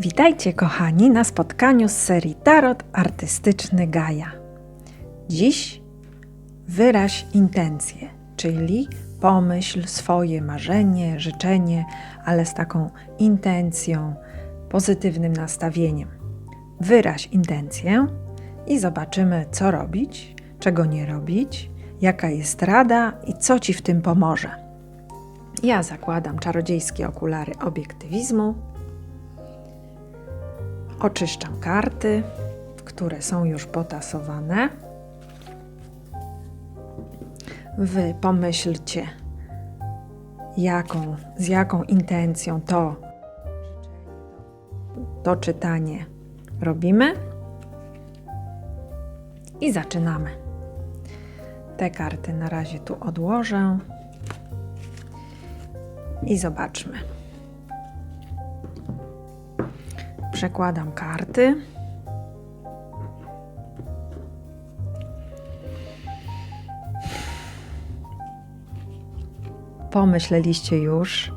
Witajcie kochani na spotkaniu z serii Tarot Artystyczny Gaja. Dziś wyraź intencje, czyli pomyśl swoje marzenie, życzenie, ale z taką intencją, pozytywnym nastawieniem. Wyraź intencję i zobaczymy, co robić, czego nie robić, jaka jest rada i co ci w tym pomoże. Ja zakładam czarodziejskie okulary obiektywizmu Oczyszczam karty, które są już potasowane. Wy pomyślcie, jaką, z jaką intencją to, to czytanie robimy. I zaczynamy. Te karty na razie tu odłożę i zobaczmy. Przekładam karty. Pomyśleliście już,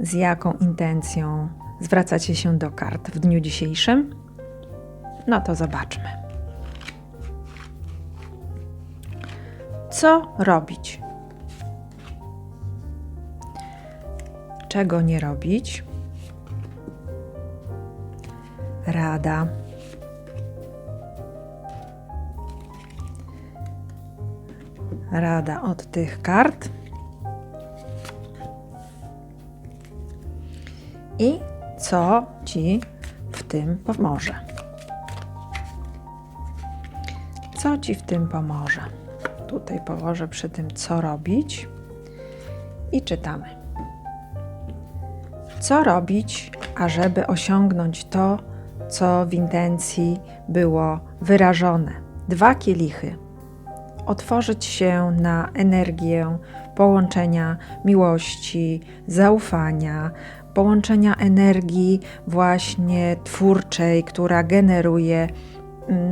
z jaką intencją zwracacie się do kart w dniu dzisiejszym? No to zobaczmy. Co robić? Czego nie robić? Rada. Rada od tych kart. I co ci w tym pomoże? Co ci w tym pomoże? Tutaj położę przy tym, co robić i czytamy. Co robić, ażeby osiągnąć to, co w intencji było wyrażone. Dwa kielichy. Otworzyć się na energię połączenia miłości, zaufania, połączenia energii właśnie twórczej, która generuje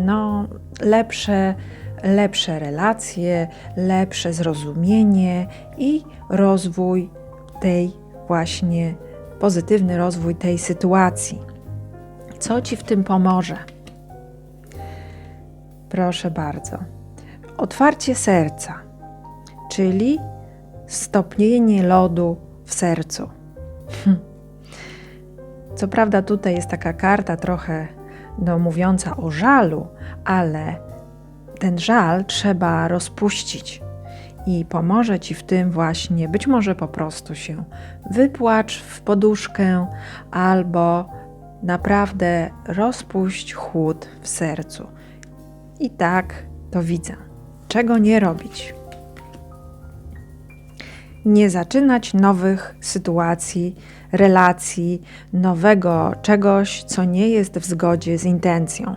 no, lepsze, lepsze relacje, lepsze zrozumienie i rozwój tej właśnie pozytywny rozwój tej sytuacji. Co ci w tym pomoże? Proszę bardzo. Otwarcie serca, czyli stopnienie lodu w sercu. Hm. Co prawda, tutaj jest taka karta trochę no, mówiąca o żalu, ale ten żal trzeba rozpuścić i pomoże ci w tym właśnie, być może po prostu się wypłacz w poduszkę albo naprawdę rozpuść chłód w sercu. I tak to widzę. Czego nie robić? Nie zaczynać nowych sytuacji, relacji, nowego czegoś, co nie jest w zgodzie z intencją.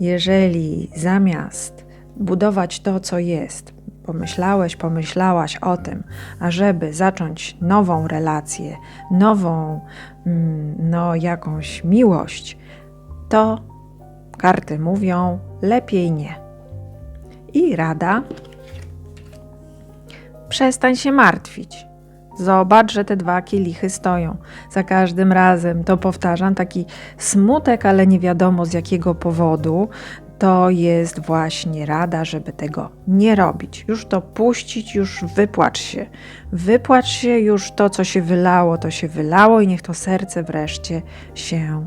Jeżeli zamiast budować to, co jest, pomyślałeś, pomyślałaś o tym, ażeby zacząć nową relację, nową, mm, no, jakąś miłość, to karty mówią lepiej nie. I rada: przestań się martwić. Zobacz, że te dwa kielichy stoją. Za każdym razem to powtarzam, taki smutek, ale nie wiadomo z jakiego powodu to jest właśnie rada, żeby tego nie robić. Już to puścić, już wypłacz się. Wypłacz się, już to, co się wylało, to się wylało i niech to serce wreszcie się,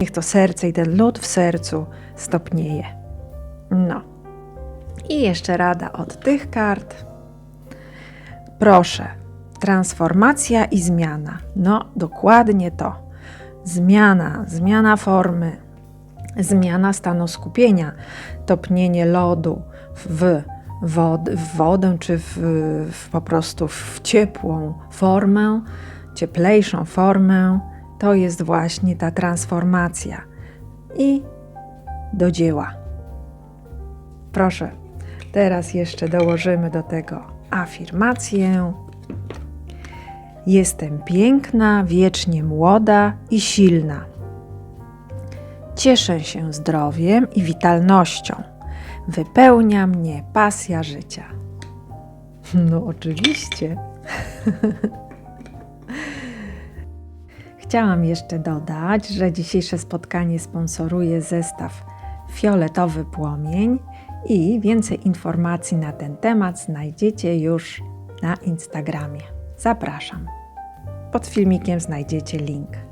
niech to serce i ten lód w sercu stopnieje. No. I jeszcze rada od tych kart. Proszę, transformacja i zmiana. No, dokładnie to. Zmiana, zmiana formy, zmiana stanu skupienia, topnienie lodu w, wod, w wodę czy w, w, po prostu w ciepłą formę, cieplejszą formę, to jest właśnie ta transformacja. I do dzieła. Proszę, teraz jeszcze dołożymy do tego afirmację. Jestem piękna, wiecznie młoda i silna. Cieszę się zdrowiem i witalnością. Wypełnia mnie pasja życia. No, oczywiście. Chciałam jeszcze dodać, że dzisiejsze spotkanie sponsoruje zestaw Fioletowy Płomień i więcej informacji na ten temat znajdziecie już na Instagramie. Zapraszam. Pod filmikiem znajdziecie link.